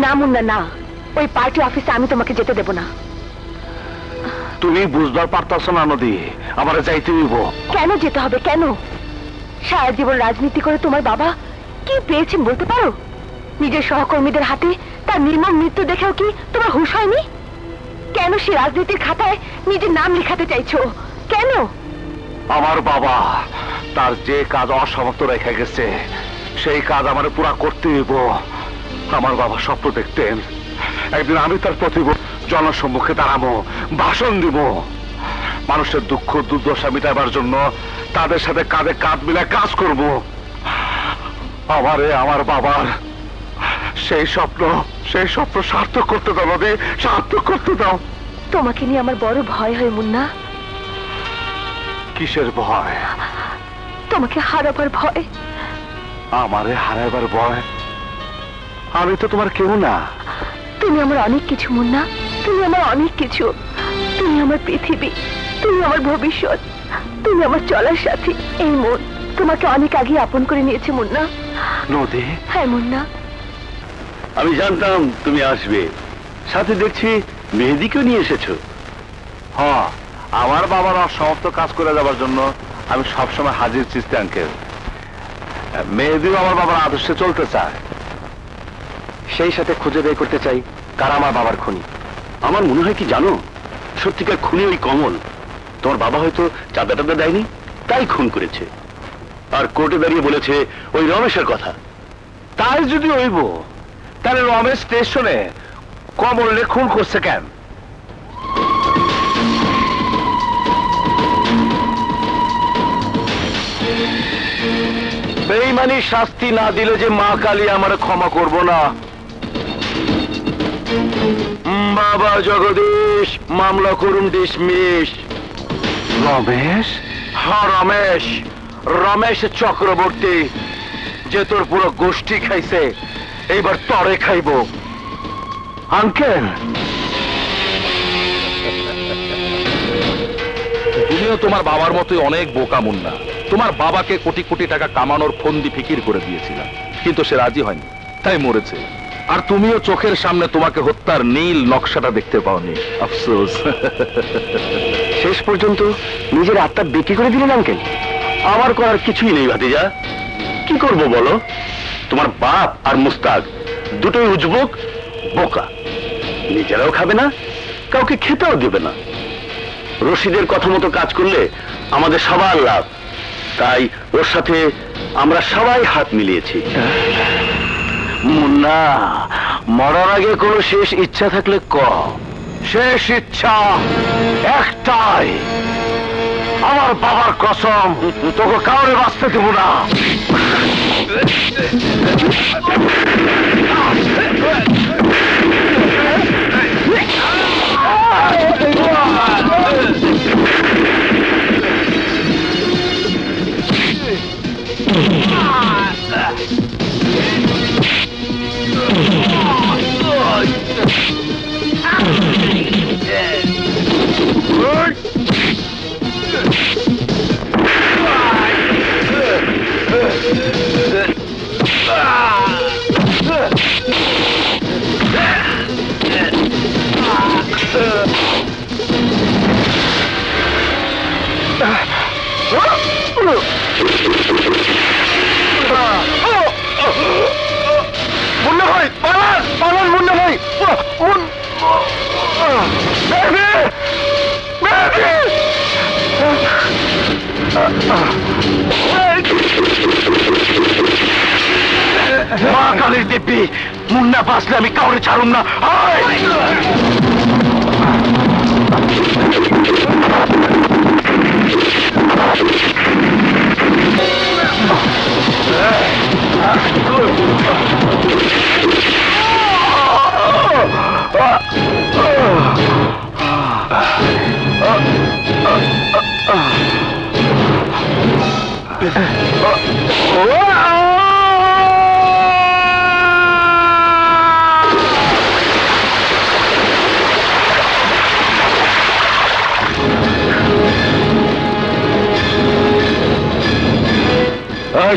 না মুন্না না ওই পার্টি অফিসে আমি তোমাকে যেতে দেব না। তুমি বুঝবার পারতাছ না নদী। আমার যাইতে হইব। কেন যেতে হবে কেন? সারা জীবন রাজনীতি করে তোমার বাবা কি পেয়েছেন বলতে পারো? নিজের সহকর্মীদের হাতে তার নির্মম মৃত্যু দেখেও কি তোমার হুঁশ হয়নি? কেন সে রাজনীতির খাতায় নিজের নাম লেখাতে চাইছো? কেন? আমার বাবা তার যে কাজ অসমাপ্ত রেখে গেছে সেই কাজ আমার পুরা করতে হইব। আমার বাবা স্বপ্ন দেখতেন। একদিন আমি তার প্রতি জনসম্মুখে দাঁড়াবো ভাষণ দিব। মানুষের দুঃখ দুর্দশা মিটাবার জন্য তাদের সাথে কাঁধে কাঁধ মিলে কাজ করব। আমারে আমার বাবার সেই স্বপ্ন সেই স্বপ্ন সার্থক করতে দাও নদী সার্থক করতে দাও। তোমাকে নিয়ে আমার বড় ভয় হয় মুন্না। কিসের ভয়? তোমাকে হারাবার ভয়। আমারে হারাইবার ভয়? আমি তো তোমার কেউ না। তুমি আমার অনেক কিছু মুন্না। তুমি আমার অনেক কিছু। তুমি আমার পৃথিবী। তুমি আমার ভবিষ্যৎ। তুমি আমার চলার সাথী। এই মন তোমাকে অনেক আগে আপন করে নিয়েছে মুন্না। নদী হ্যাঁ মুন্না। আমি জানতাম তুমি আসবে। সাথে দেখছি মেহেদিকেও নিয়ে এসেছ। হ আমার বাবার অসমাপ্ত কাজ করে যাবার জন্য আমি সবসময় হাজির চিস্তি আঙ্কেল। মেয়েদিও আমার বাবার আদর্শে চলতে চায়। সেই সাথে খুঁজে বের করতে চাই কারা আমার বাবার খুনি। আমার মনে হয় কি জানো? সত্যিকার খুনি ওই কমল। তোমার বাবা হয়তো চাঁদা টাদা দেয়নি তাই খুন করেছে। আর কোর্টে দাঁড়িয়ে বলেছে ওই রমেশের কথা। তাই যদি হইব তাহলে রমেশ স্টেশনে কমলে খুন করছে কেন? বেইমানি শাস্তি না দিলে যে মা কালী আমার ক্ষমা করব না। বাবা জগদীশ মামলা করুন ডিসমিস রমেশ? হ্যাঁ রমেশ। রমেশ চক্রবর্তী যে তোর পুরো গোষ্ঠী খাইছে এইবার তরে খাইব। আঙ্কেল! তুমিও তোমার বাবার মতোই অনেক বোকা মুন্না। তোমার বাবাকে কোটি কোটি টাকা কামানোর ফন্দি ফিকির করে দিয়েছিলাম কিন্তু সে রাজি হয়নি তাই মরেছে। আর তুমিও চোখের সামনে তোমাকে হত্যার নীল নকশাটা দেখতে পাওনি। আফসোস। শেষ পর্যন্ত নিজের আত্মা বিক্রি করে দিলেন আঙ্কেল। আমার করার কিছুই নেই ভাতিজা। কি করব বলো? তোমার বাপ আর মুস্তাক দুটোই উজবুক বোকা। নিজেরাও খাবে না কাউকে খেতেও দেবে না। রশিদের কথা মতো কাজ করলে আমাদের সবার লাভ। তাই ওর সাথে আমরা সবাই হাত মিলিয়েছি। মুন্না, মরার আগে কোনো শেষ ইচ্ছা থাকলে ক। শেষ ইচ্ছা একটাই। আমার বাবার কসম, তোকে কাউরে বাঁচতে দেব না। মুন্না ভাই পালান পালান মুন্না ভাই মা কালীর দিব্যি মুন্না বাঁচলে আমি কাউরে ছাড়ুম না। né? Ah,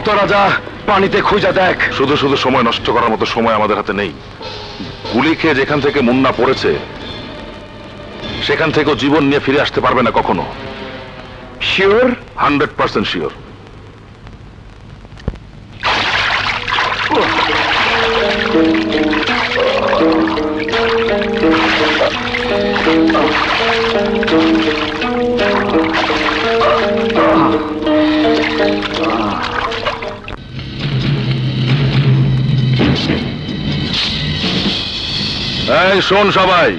তো রাজা পানিতে খুঁজা দেখ। শুধু শুধু সময় নষ্ট করার মতো সময় আমাদের হাতে নেই। গুলি খেয়ে যেখান থেকে মুন্না পড়েছে সেখান থেকেও জীবন নিয়ে ফিরে আসতে পারবে না কখনো। Sure hundred percent sure. এই, শোন সবাই।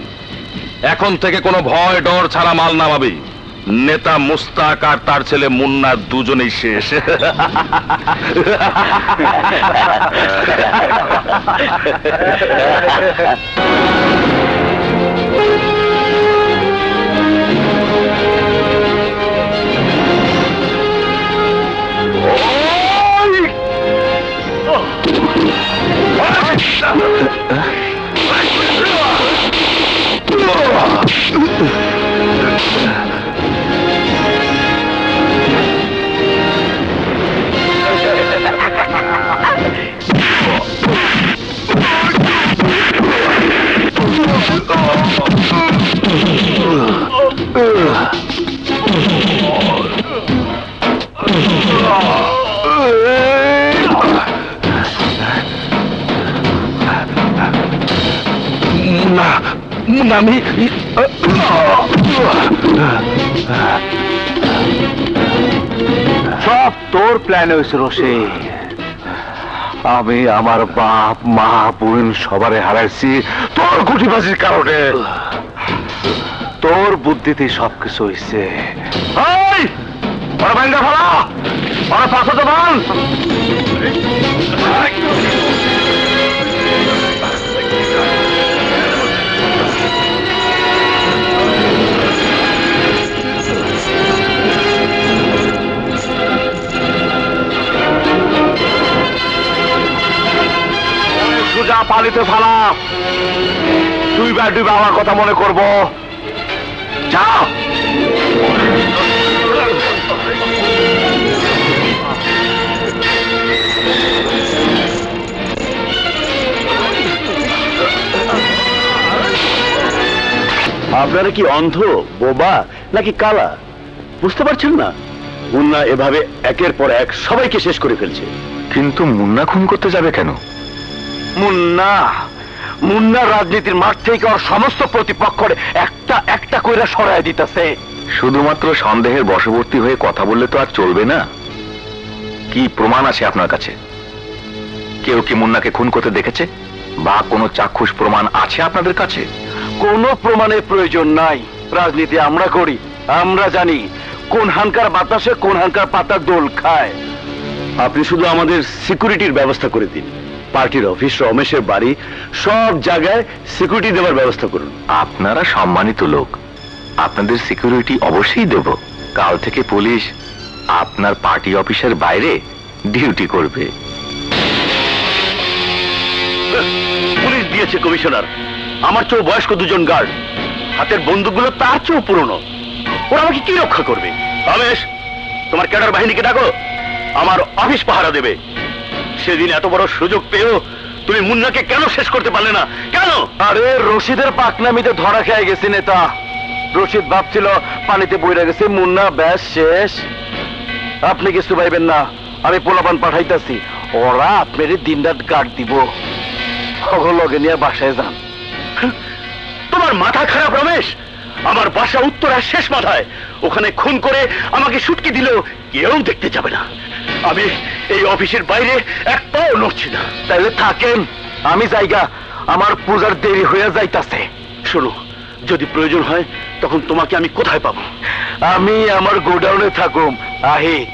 এখন থেকে কোনো ভয়, ডর ছাড়া মাল নামাবি। নেতা মুস্তাক আর তার ছেলে মুন্না দুজনেই শেষ। মুন্না আমি সব তোর প্ল্যান হয়েছে রসে আমি আমার বাপ, মা, বোন সবারে হারাইছি তোর গুটিবাজির কারণে। তোর বুদ্ধিতে সবকিছু হয়েছে ওরা ওরা পাশে দেবান সুজা পালিতে ফালা দুই বার দুই আমার কথা মনে করব। যাও। আপনারা কি অন্ধ, বোবা, নাকি কালা? বুঝতে পারছেন না? মুন্না এভাবে একের পর এক সবাইকে শেষ করে ফেলছে। কিন্তু মুন্না খুন করতে যাবে কেন? মুন্না। মুন্না রাজনীতির মাঠ থেকে ওর সমস্ত প্রতিপক্ষরে একটা একটা কইরা সরায় দিতেছে। শুধুমাত্র সন্দেহের বশবর্তী হয়ে কথা বললে তো আর চলবে না। কি প্রমাণ আছে আপনার কাছে? কেউ কি মুন্নাকে খুন করতে দেখেছে? বা কোনো চাক্ষুষ প্রমাণ আছে আপনাদের কাছে? কোনো প্রমাণের প্রয়োজন নাই। রাজনীতি আমরা করি আমরা জানি কোন হানকার বাতাসে কোন হানকার পাতা দোল খায়। আপনি শুধু আমাদের সিকিউরিটির ব্যবস্থা করে দিন। পার্টির অফিস রমেশের বাড়ি সব জায়গায় সিকিউরিটি দেওয়ার ব্যবস্থা করুন। আপনারা সম্মানিত লোক আপনাদের সিকিউরিটি অবশ্যই দেব। কাল থেকে পুলিশ আপনার পার্টি অফিসের বাইরে ডিউটি করবে। পুলিশ দিয়েছে কমিশনার আমার চেয়েও বয়স্ক দুজন গার্ড হাতের বন্দুকগুলো তার চেয়েও পুরনো। ওরা আমাকে কি রক্ষা করবে? রমেশ তোমার ক্যাডার বাহিনীকে ডাকো। আমার অফিস পাহারা দেবে। সেদিন এত বড় সুযোগ পেয়েও তুমি মুন্নাকে কেন শেষ করতে পারলে না? কেন? আরে রশিদের পাকনামিতে ধরা খেয়ে গেছে নেতা। রশিদ ভাবছিল পানিতে বইরা গেছে মুন্না ব্যাস শেষ। আপনি কিছু পাইবেন না আমি পোলাপান পাঠাইতাছি। ওরা আপনার দিন রাত গার্ড দিব। লগে নিয়ে বাসায় যান। তোমার মাথা খারাপ রমেশ? আমার বাসা উত্তরার শেষ মাথায়। ওখানে খুন করে আমাকে সুটকি দিলেও কেউ দেখতে যাবে না। আমি এই অফিসের বাইরে একটাও নড়ছি না। তাহলে থাকেন আমি জায়গা আমার পূজার দেরি হয়ে যাইতাছে। শোনো যদি প্রয়োজন হয় তখন তোমাকে আমি কোথায় পাবো? আমি আমার গোডাউনে থাকুম আহি।